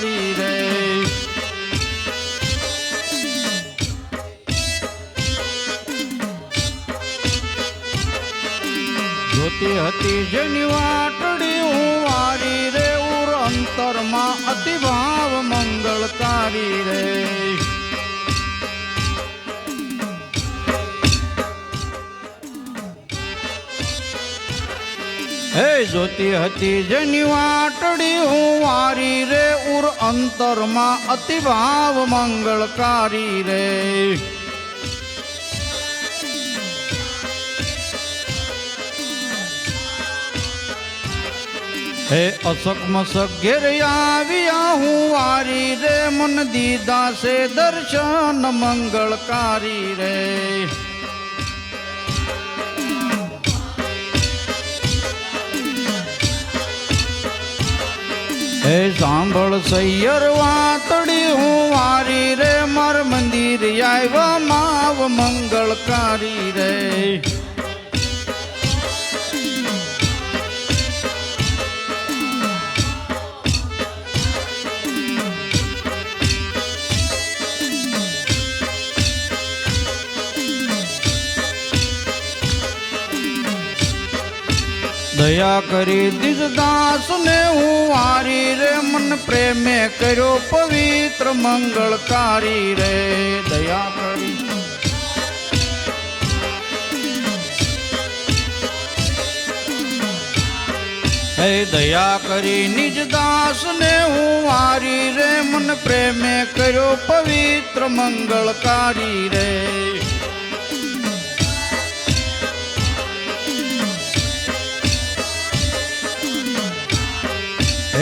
રે જ્યોતિ હતી જેની વાટડી હું વારી રે ઉર અંતરમાં અતિભાવ મંગળકારી રે. હે જોતી હતી જેની વાટડી હું વારી રે, ઉર અંતરમાં અતિભાવ મંગળકારી રે. હે અસક મસક ઘેર આવ્યા હું વારી રે, મન દીદા સે દર્શન મંગળકારી રે. હે સાંભળ સૈયર વાતડી હું વારી રે માર મંદિર આવ્યા માવ મંગળકારી રે. દયા કરી દીજદાસ ને હું વારી રે, મન પ્રેમે કર્યો પવિત્ર મંગળકારી રે. દયા કરી. હે દયા કરી નિજ દાસ ને હું વારી રે, મન પ્રેમે કર્યો પવિત્ર મંગળકારી રે.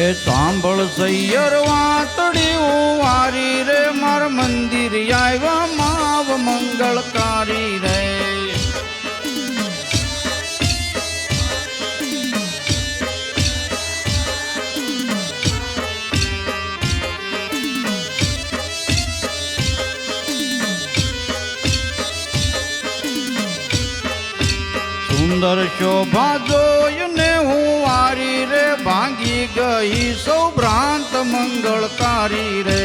હે સાંભળ સૈયર વાતડી સુંદર શોભા જોઈને હું વારી રે, ભાંગી ગઈ સૌ ભ્રાંત મંગળકારી રે.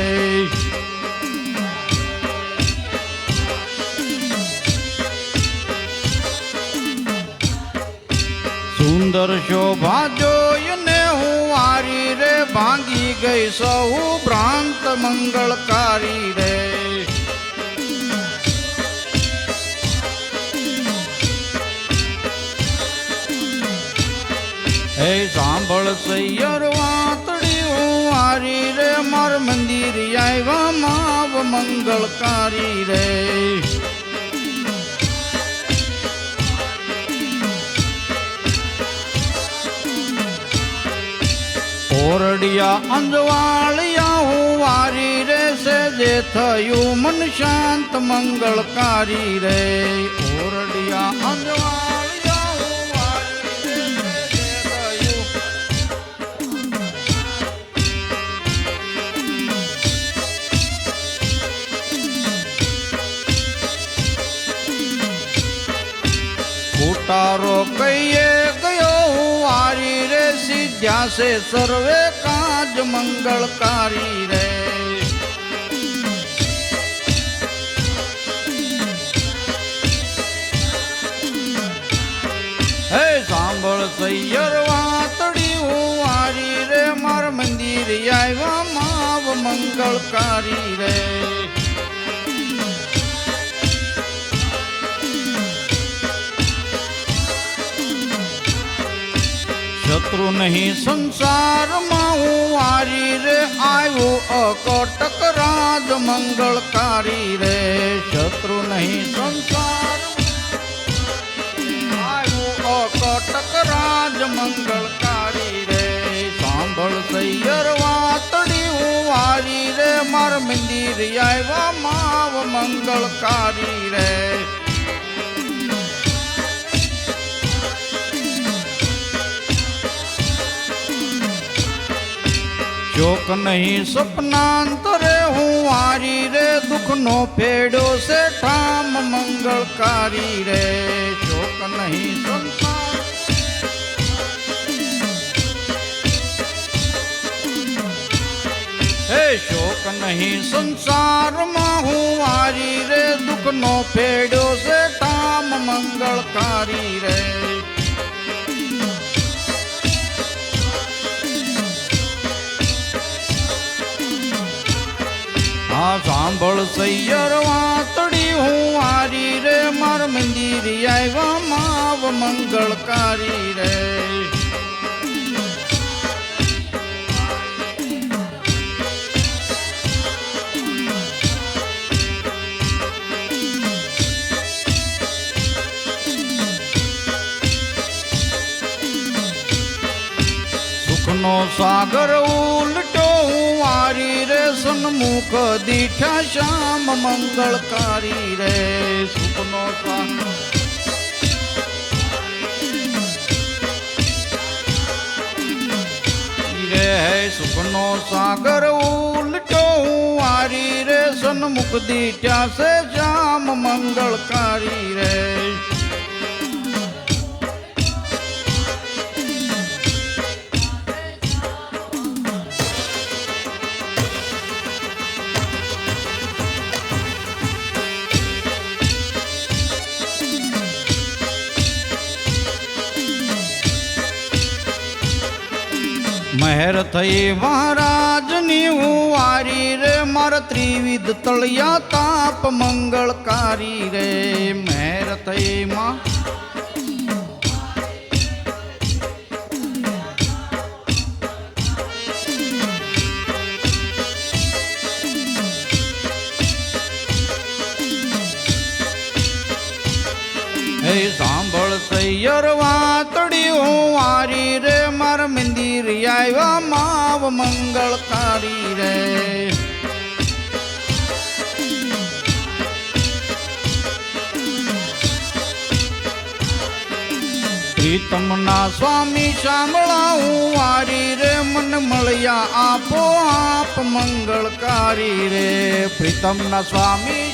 સુંદર શોભા જોઈને હું વારી રે, ભાંગી ગઈ સૌ ભ્રાંત મંગળકારી રે. સાંભળ સૈયર વાતડી હું હારી રે, માર મંદિર આવ્યા માવ મંગળકારી રે. ઓરડિયા અંજવાળિયા હું વારી રે સે જે થયું મન શાંત મંગળકારી રે. ઓરડિયા અંજવાળિયા ઉતારો કહીએ ગયો હું આરી રે સીધ્યા છે સર્વે કાજ મંગળકારી રે. હે સાંભળ સૈયર વાતડી, હું આરી રે, માર મંદિર આવ્યા માવ મંગળકારી રે. શત્રુ નહીં સંસારમાં હું વારી રે આવ્યું અકટક રાજ મંગળકારી રે શત્રુ નહીં સંસાર આવ્યું અકટક રાજ મંગળકારી રે સાંભળ સૈયર વાતડી હું વારી રે માર મંદિર આવ્યા માવ મંગળકારી રે શોક નહીં સપનાંતરે હું વારી રે, દુઃખનો ફેડો છે, ઠામ મંગળકારી રે. શોક નહીં હે શોક નહીં સંસારમાં હું વારી રે, દુઃખનો ફેડો છે, ઠામ મંગળકારી રે. હા, સાંભળ સૈયર વાતડી હું વારી રે, માર મંદિર આવ્યા માવ મંગળકારી રે. સુખનો સાગર ઉલટો વારી રે, સન્મુખ દીઠા શ્યામ મંગળકારી રે, સુખનો રે, હે સુખનો સાગર, ઉલટો વારી રે, સન્મુખ દીઠા છે શ્યામ મંગળકારી રે. મહેર થઈ મહારાજની હું વારી રે, માર ત્રિવિધ તળિયા તાપ મંગળકારી રે. મહેર થઈ માં હે સાંભળ સૈયર વાતડી, હું વારી રે, માર મંદિર આવ્યા માવ મંગળકારી રે. પ્રીતમના સ્વામી હું વારી રે, મન મળ્યા આપો, આપ મંગળકારી રે. પ્રીતમના સ્વામી